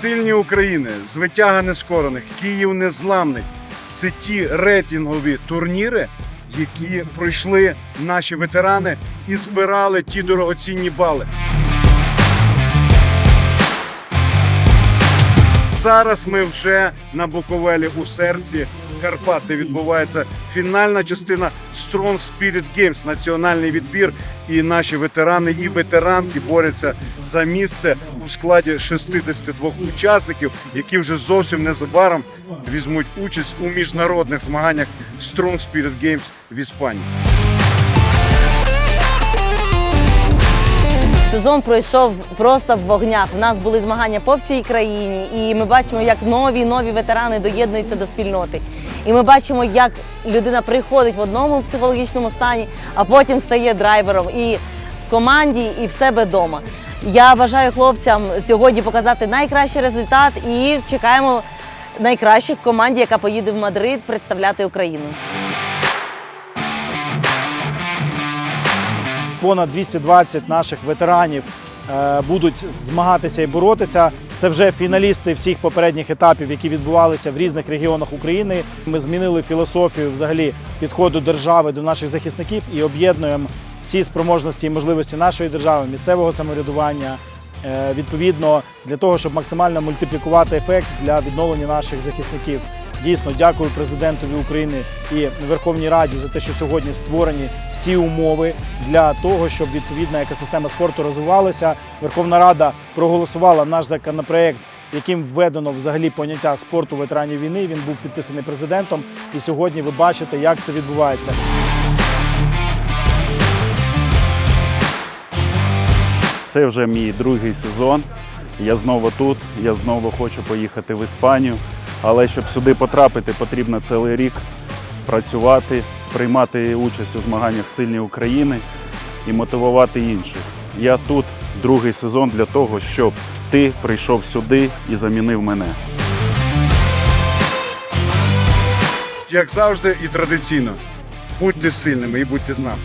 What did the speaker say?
Сильні України, звитяга нескорених, Київ незламний. Це ті рейтингові турніри, які пройшли наші ветерани і збирали ті дорогоцінні бали. Зараз ми вже на Буковелі у серці Карпат, де відбувається фінальна частина Strong Spirit Games, національний відбір. І наші ветерани і ветеранки борються за місце у складі 62 учасників, які вже зовсім незабаром візьмуть участь у міжнародних змаганнях Strong Spirit Games в Іспанії. Сезон пройшов просто в вогнях. У нас були змагання по всій країні, і ми бачимо, як нові нові ветерани доєднуються до спільноти. І ми бачимо, як людина приходить в одному психологічному стані, а потім стає драйвером і в команді, і в себе вдома. Я бажаю хлопцям сьогодні показати найкращий результат і чекаємо найкращих в команді, яка поїде в Мадрид представляти Україну. понад 220 наших ветеранів будуть змагатися і боротися. Це вже фіналісти всіх попередніх етапів, які відбувалися в різних регіонах України. Ми змінили філософію взагалі підходу держави до наших захисників і об'єднуємо всі спроможності і можливості нашої держави, місцевого самоврядування. е, Відповідно, для того, щоб максимально мультиплікувати ефект для відновлення наших захисників. Дійсно, дякую президентові України і Верховній Раді за те, що сьогодні створені всі умови для того, щоб відповідна екосистема спорту розвивалася. Верховна Рада проголосувала наш законопроект, яким введено взагалі поняття спорту ветеранів війни. Він був підписаний президентом. І сьогодні ви бачите, як це відбувається. Це вже мій другий сезон. Я знову тут, я знову хочу поїхати в Іспанію. Але щоб сюди потрапити, потрібно цілий рік працювати, приймати участь у змаганнях сильні України і мотивувати інших. Я тут другий сезон для того, щоб ти прийшов сюди і замінив мене. Як завжди і традиційно, будьте сильними і будьте з нами.